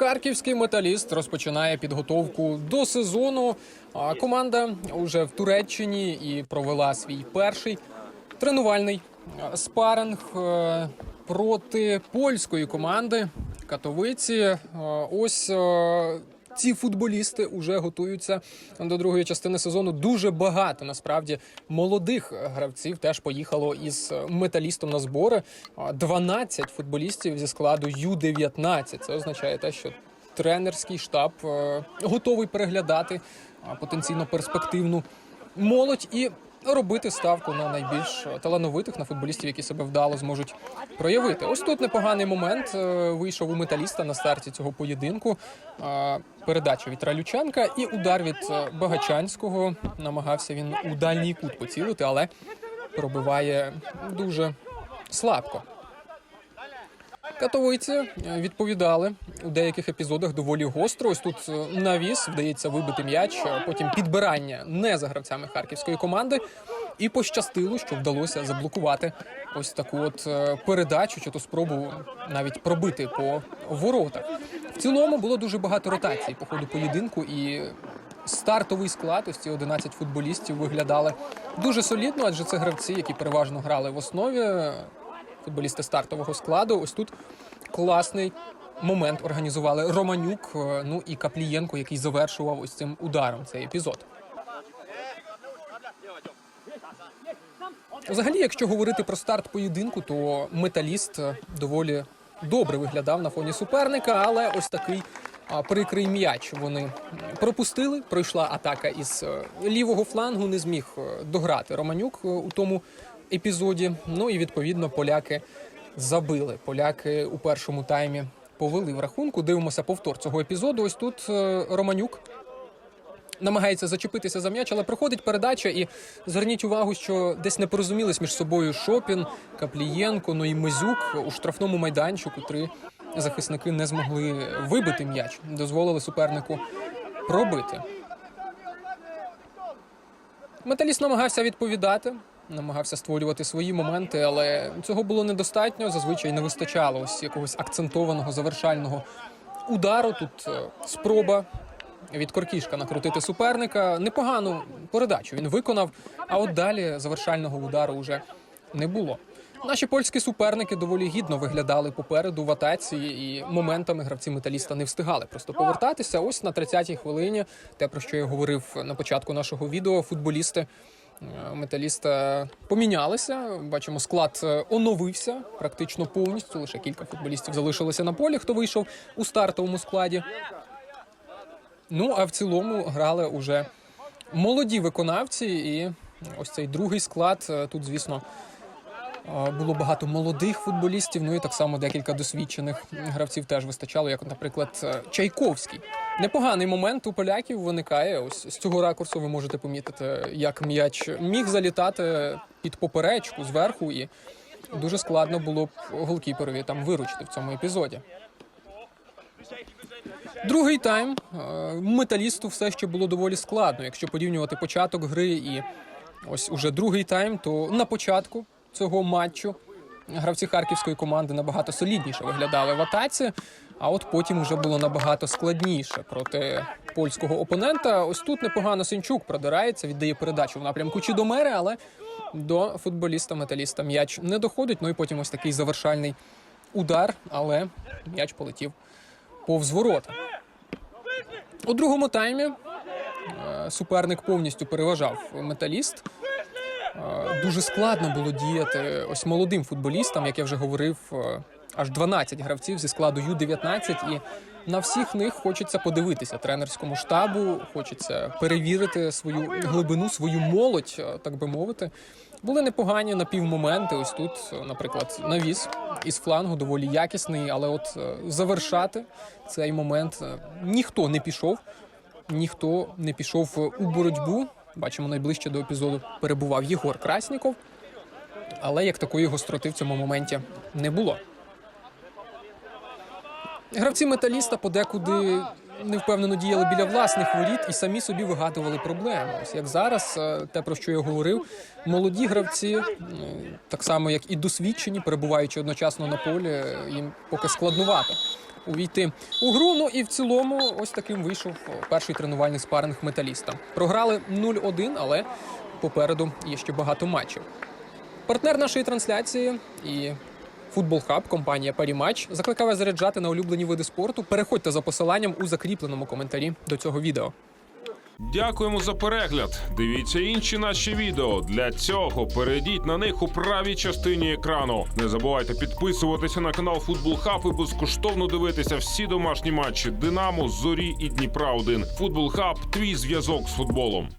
Харківський металіст розпочинає підготовку до сезону. А команда вже в Туреччині і провела свій перший тренувальний спаринг е, проти польської команди Катовиці. Е, Ось е, ці футболісти вже готуються до другої частини сезону. Дуже багато насправді молодих гравців теж поїхало із металістом на збори. А 12 футболістів зі складу Ю-19. Це означає те, що тренерський штаб е, готовий переглядати потенційно перспективну молодь і робити ставку на найбільш талановитих на футболістів, які себе вдало зможуть проявити. Ось тут непоганий момент е, вийшов у металіста на старті цього поєдинку. Передача від Ралюченка і удар від е, Багачанського. Намагався він у дальній кут поцілити, але пробиває дуже слабко. Катовиці е, відповідали у деяких епізодах доволі гостро. Ось тут е, навіс вдається вибити м'яч, потім підбирання не за гравцями харківської команди. І пощастило, що вдалося заблокувати ось таку от е, передачу, чи то спробу навіть пробити по воротах. В цілому було дуже багато ротацій по ходу поєдинку, і стартовий склад, ось ці 11 футболістів виглядали дуже солідно, адже це гравці, які переважно грали в основі футболісти стартового складу. Ось тут класний момент організували Романюк, е, ну і Каплієнко, який завершував ось цим ударом цей епізод. Взагалі, якщо говорити про старт поєдинку, то металіст е, доволі добре виглядав на фоні суперника, але ось такий прикрий м'яч вони пропустили. Пройшла атака із е, лівого флангу, не зміг дограти Романюк у тому епізоді. Ну і відповідно поляки забили. Поляки у першому таймі повели в рахунку. Дивимося повтор цього епізоду. Ось тут е, Романюк намагається зачепитися за м'яч, але проходить передача. І зверніть увагу, що десь не порозумілись між собою Шопін, Каплієнко, ну і Мизюк у штрафному майданчику. Три захисники не змогли вибити м'яч, дозволили супернику пробити. Металіст намагався відповідати, намагався створювати свої моменти, але цього було недостатньо. Зазвичай не вистачало ось якогось акцентованого завершального удару. Тут е, спроба від Коркішка накрутити суперника. Непогану передачу він виконав, а от далі завершального удару вже не було. Наші польські суперники доволі гідно виглядали попереду в атаці, і моментами гравці металіста не встигали просто повертатися. Ось на 30-й хвилині, те про що я говорив на початку нашого відео, футболісти металіста помінялися. Бачимо, склад е, оновився практично повністю. Лише кілька футболістів залишилося на полі, хто вийшов у стартовому складі. Ну а в цілому грали уже молоді виконавці, і ось цей другий склад е, тут, звісно. Було багато молодих футболістів, ну і так само декілька досвідчених гравців теж вистачало, як, наприклад, е, Чайковський. Непоганий момент у поляків виникає. Ось з цього ракурсу ви можете помітити, як м'яч міг залітати під поперечку зверху, і дуже складно було б голкіперові там виручити в цьому епізоді. Другий тайм е, металісту все ще було доволі складно. Якщо порівнювати початок гри і ось уже другий тайм, то на початку цього матчу гравці харківської команди набагато солідніше виглядали в атаці. А от потім вже було набагато складніше проти польського опонента. Ось тут непогано Синчук продирається, віддає передачу в напрямку Чідомери, але до футболіста-металіста м'яч не доходить. Ну і потім ось такий завершальний удар, але м'яч полетів повз ворота. У другому таймі е, суперник повністю переважав металіст. Дуже складно було діяти ось молодим футболістам, як я вже говорив, е, аж 12 гравців зі складу Ю-19. І на всіх них хочеться подивитися тренерському штабу, хочеться перевірити свою глибину, свою молодь, е, так би мовити. Були непогані напівмоменти. Ось тут, е, наприклад, навіс із флангу доволі якісний, але от завершати цей момент ніхто не пішов, ніхто не пішов у боротьбу. Бачимо, найближче до епізоду перебував Єгор Красніков, але як такої гостроти в цьому моменті не було. Гравці металіста подекуди невпевнено діяли біля власних воріт і самі собі вигадували проблеми. Ось як зараз, е, те про що я говорив, молоді гравці, так само як і досвідчені, перебуваючи одночасно на полі, їм поки складнувато увійти у гру. Ну і в цілому, ось таким вийшов е, перший тренувальний спаринг металіста. Програли 0-1, але попереду є ще багато матчів. Партнер нашої трансляції і Футбол Хаб, компанія Паріматч закликає заряджати на улюблені види спорту. Переходьте за посиланням у закріпленому коментарі до цього відео. Дякуємо за перегляд. Дивіться інші наші відео. Для цього перейдіть на них у правій частині екрану. Не забувайте підписуватися на канал Футбол Хаб і безкоштовно дивитися всі домашні матчі Динамо, Зорі і Дніпра 1 Футбол Хаб твій зв'язок з футболом.